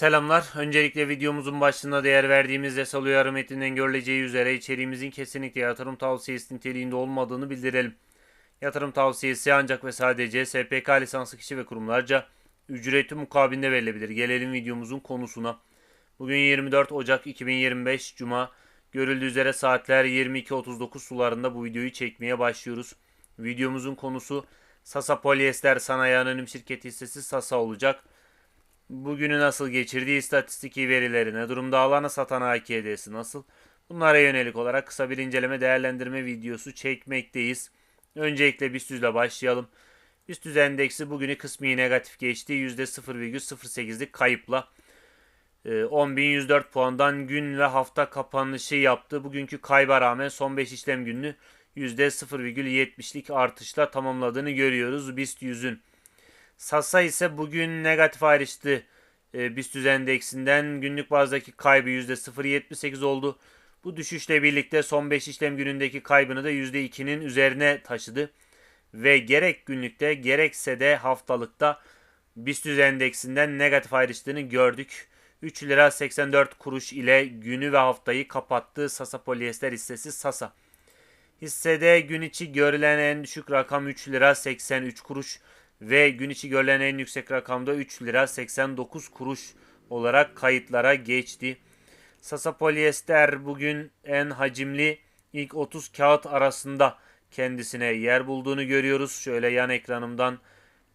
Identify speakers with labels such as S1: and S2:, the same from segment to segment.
S1: Selamlar. Öncelikle videomuzun başında değer verdiğimiz yasal uyarı metninden görüleceği üzere içeriğimizin kesinlikle yatırım tavsiyesi niteliğinde olmadığını bildirelim. Yatırım tavsiyesi ancak ve sadece SPK lisanslı kişi ve kurumlarca ücreti mukabilinde verilebilir. Gelelim videomuzun konusuna. Bugün 24 Ocak 2025 Cuma. Görüldüğü üzere saatler 22.39 sularında bu videoyu çekmeye başlıyoruz. Videomuzun konusu Sasa Polyester Sanayi Anonim Şirketi hissesi Sasa olacak. Bugünü nasıl geçirdiği istatistiki verileri ne durumda alana satan AKD'si nasıl? Bunlara yönelik olarak kısa bir inceleme değerlendirme videosu çekmekteyiz. Öncelikle BIST ile başlayalım. BIST endeksi bugünü kısmi negatif geçti. %0,08'lik kayıpla. Ee, 10.104 puandan gün ve hafta kapanışı yaptı. Bugünkü kayba rağmen son 5 işlem gününü %0,70'lik artışla tamamladığını görüyoruz BIST 100'ün. Sasa ise bugün negatif ayrıştı. E, BIST endeksinden günlük bazdaki kaybı %0.78 oldu. Bu düşüşle birlikte son 5 işlem günündeki kaybını da %2'nin üzerine taşıdı. Ve gerek günlükte gerekse de haftalıkta BIST endeksinden negatif ayrıştığını gördük. 3 lira 84 kuruş ile günü ve haftayı kapattı Sasa Polyester hissesi Sasa. Hissede gün içi görülen en düşük rakam 3 lira 83 kuruş ve gün içi görülen en yüksek rakamda 3 lira 89 kuruş olarak kayıtlara geçti. Sasa Polyester bugün en hacimli ilk 30 kağıt arasında kendisine yer bulduğunu görüyoruz. Şöyle yan ekranımdan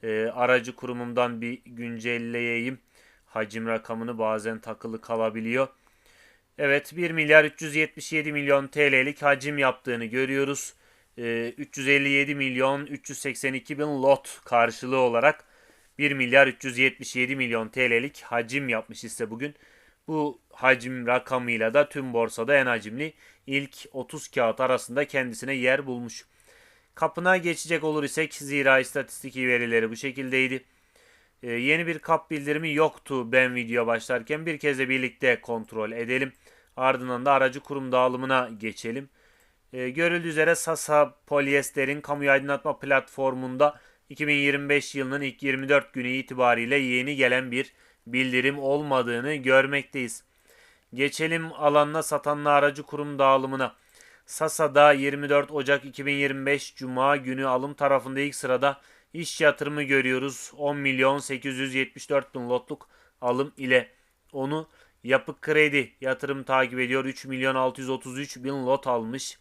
S1: e, aracı kurumumdan bir güncelleyeyim. Hacim rakamını bazen takılı kalabiliyor. Evet 1 milyar 377 milyon TL'lik hacim yaptığını görüyoruz. 357 ee, milyon 382 bin lot karşılığı olarak 1 milyar 377 milyon TL'lik hacim yapmış ise bugün. Bu hacim rakamıyla da tüm borsada en hacimli ilk 30 kağıt arasında kendisine yer bulmuş. Kapına geçecek olur isek zira istatistiki verileri bu şekildeydi. Ee, yeni bir kap bildirimi yoktu ben video başlarken. Bir kez de birlikte kontrol edelim. Ardından da aracı kurum dağılımına geçelim. E, görüldüğü üzere Sasa Polyester'in kamu aydınlatma platformunda 2025 yılının ilk 24 günü itibariyle yeni gelen bir bildirim olmadığını görmekteyiz. Geçelim alanına satanlı aracı kurum dağılımına. Sasa'da 24 Ocak 2025 Cuma günü alım tarafında ilk sırada iş yatırımı görüyoruz. 10 milyon 874 bin lotluk alım ile onu yapı kredi yatırım takip ediyor. 3 milyon 633 bin lot almış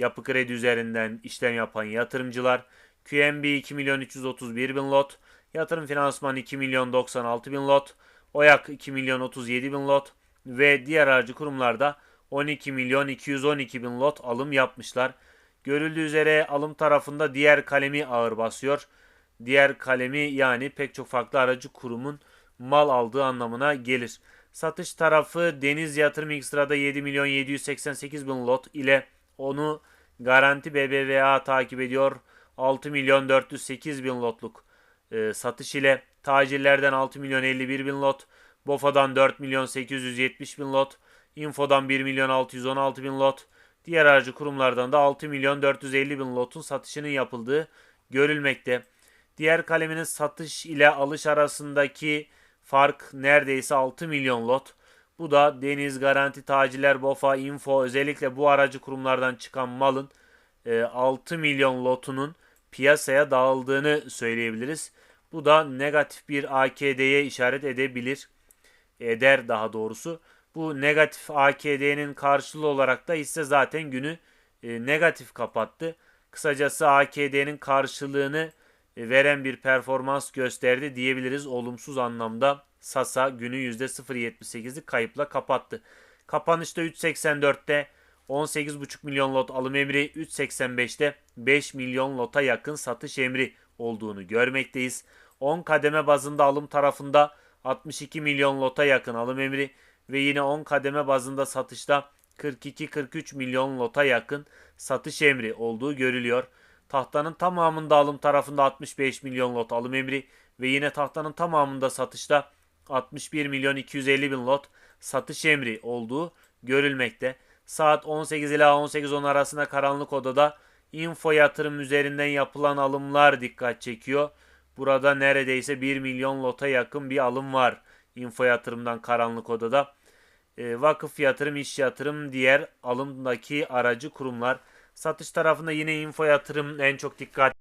S1: yapı kredi üzerinden işlem yapan yatırımcılar, QNB 2 milyon 331 bin lot, yatırım finansman 2 milyon 96 bin lot, OYAK 2 milyon 37 bin lot ve diğer aracı kurumlarda 12 milyon 212 bin lot alım yapmışlar. Görüldüğü üzere alım tarafında diğer kalemi ağır basıyor. Diğer kalemi yani pek çok farklı aracı kurumun mal aldığı anlamına gelir. Satış tarafı Deniz Yatırım sırada 7 milyon 788 bin lot ile onu Garanti BBVA takip ediyor. 6 milyon 408 bin lotluk e, satış ile tacirlerden 6 milyon 51 bin lot, BOFA'dan 4 milyon 870 bin lot, Info'dan 1 milyon 616 bin lot, diğer aracı kurumlardan da 6 milyon 450 bin lotun satışının yapıldığı görülmekte. Diğer kaleminin satış ile alış arasındaki fark neredeyse 6 milyon lot. Bu da Deniz, Garanti, Taciler, Bofa, Info özellikle bu aracı kurumlardan çıkan malın 6 e, milyon lotunun piyasaya dağıldığını söyleyebiliriz. Bu da negatif bir AKD'ye işaret edebilir. Eder daha doğrusu. Bu negatif AKD'nin karşılığı olarak da hisse zaten günü e, negatif kapattı. Kısacası AKD'nin karşılığını e, veren bir performans gösterdi diyebiliriz olumsuz anlamda Sasa günü %0.78'lik kayıpla kapattı. Kapanışta 3.84'te 18,5 milyon lot alım emri, 3.85'te 5 milyon lota yakın satış emri olduğunu görmekteyiz. 10 kademe bazında alım tarafında 62 milyon lota yakın alım emri ve yine 10 kademe bazında satışta 42-43 milyon lota yakın satış emri olduğu görülüyor. Tahtanın tamamında alım tarafında 65 milyon lot alım emri ve yine tahtanın tamamında satışta 61 milyon 250 bin lot satış emri olduğu görülmekte. Saat 18 ila 18.10 arasında karanlık odada info yatırım üzerinden yapılan alımlar dikkat çekiyor. Burada neredeyse 1 milyon lota yakın bir alım var Info yatırımdan karanlık odada. E, vakıf yatırım, iş yatırım, diğer alımdaki aracı kurumlar. Satış tarafında yine info yatırım en çok dikkat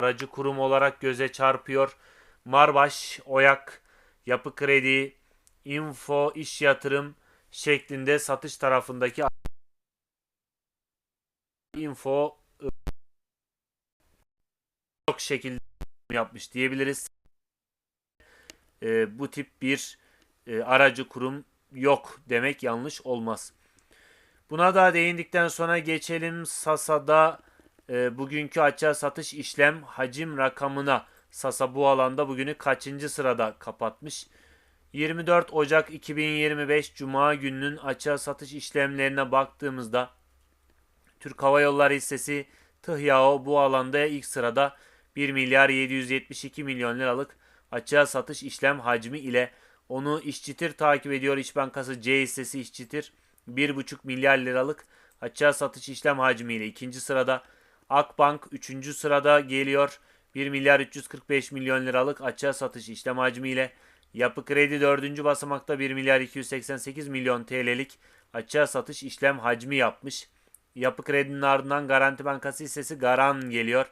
S1: aracı kurum olarak göze çarpıyor. Marbaş, Oyak, Yapı Kredi, Info, iş yatırım şeklinde satış tarafındaki info ı, çok şekilde yapmış diyebiliriz. E, bu tip bir e, aracı kurum yok demek yanlış olmaz. Buna da değindikten sonra geçelim Sasa'da e, bugünkü açığa satış işlem hacim rakamına. Sasa bu alanda bugünü kaçıncı sırada kapatmış? 24 Ocak 2025 Cuma gününün açığa satış işlemlerine baktığımızda Türk Hava Yolları hissesi TİHYAO bu alanda ilk sırada 1 milyar 772 milyon liralık açığa satış işlem hacmi ile onu İşçitir takip ediyor. İş Bankası C hissesi İşçitir 1,5 milyar liralık açığa satış işlem hacmiyle ikinci sırada. Akbank 3. sırada geliyor. 1 milyar 345 milyon liralık açığa satış işlem hacmiyle. Yapı Kredi 4. basamakta 1 milyar 288 milyon TL'lik açığa satış işlem hacmi yapmış. Yapı Kredi'nin ardından Garanti Bankası hissesi Garan geliyor.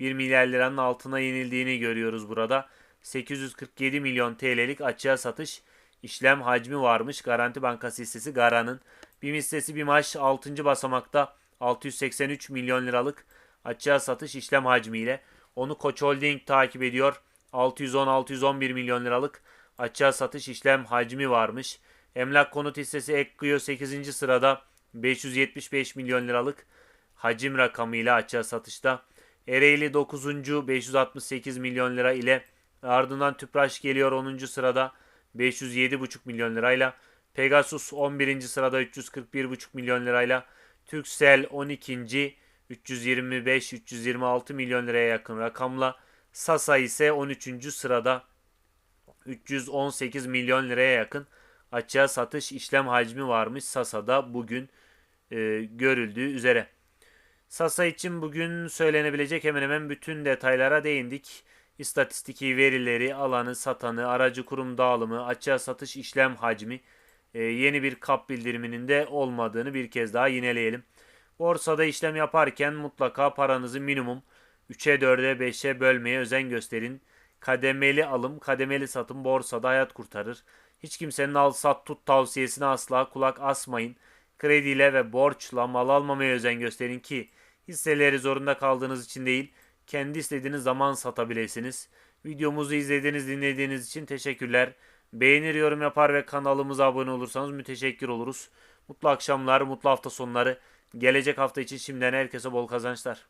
S1: 1 milyar liranın altına yenildiğini görüyoruz burada. 847 milyon TL'lik açığa satış işlem hacmi varmış. Garanti Bankası hissesi Garan'ın. BİM hissesi BİMAŞ 6. basamakta 683 milyon liralık açığa satış işlem hacmiyle. Onu Koç Holding takip ediyor. 610-611 milyon liralık açığa satış işlem hacmi varmış. Emlak konut hissesi Ekkio 8. sırada 575 milyon liralık hacim rakamıyla açığa satışta. Ereğli 9. 568 milyon lira ile ardından Tüpraş geliyor 10. sırada 507,5 milyon lirayla. Pegasus 11. sırada 341,5 milyon lirayla. Turkcell 12. 325-326 milyon liraya yakın rakamla. Sasa ise 13. sırada 318 milyon liraya yakın açığa satış işlem hacmi varmış Sasa'da bugün e, görüldüğü üzere. Sasa için bugün söylenebilecek hemen hemen bütün detaylara değindik. İstatistiki verileri, alanı, satanı, aracı kurum dağılımı, açığa satış işlem hacmi, e, yeni bir kap bildiriminin de olmadığını bir kez daha yineleyelim. Borsada işlem yaparken mutlaka paranızı minimum 3'e 4'e 5'e bölmeye özen gösterin. Kademeli alım, kademeli satım borsada hayat kurtarır. Hiç kimsenin al sat tut tavsiyesine asla kulak asmayın. Krediyle ve borçla mal almamaya özen gösterin ki hisseleri zorunda kaldığınız için değil, kendi istediğiniz zaman satabilirsiniz. Videomuzu izlediğiniz, dinlediğiniz için teşekkürler. Beğenir, yorum yapar ve kanalımıza abone olursanız müteşekkir oluruz. Mutlu akşamlar, mutlu hafta sonları. Gelecek hafta için şimdiden herkese bol kazançlar.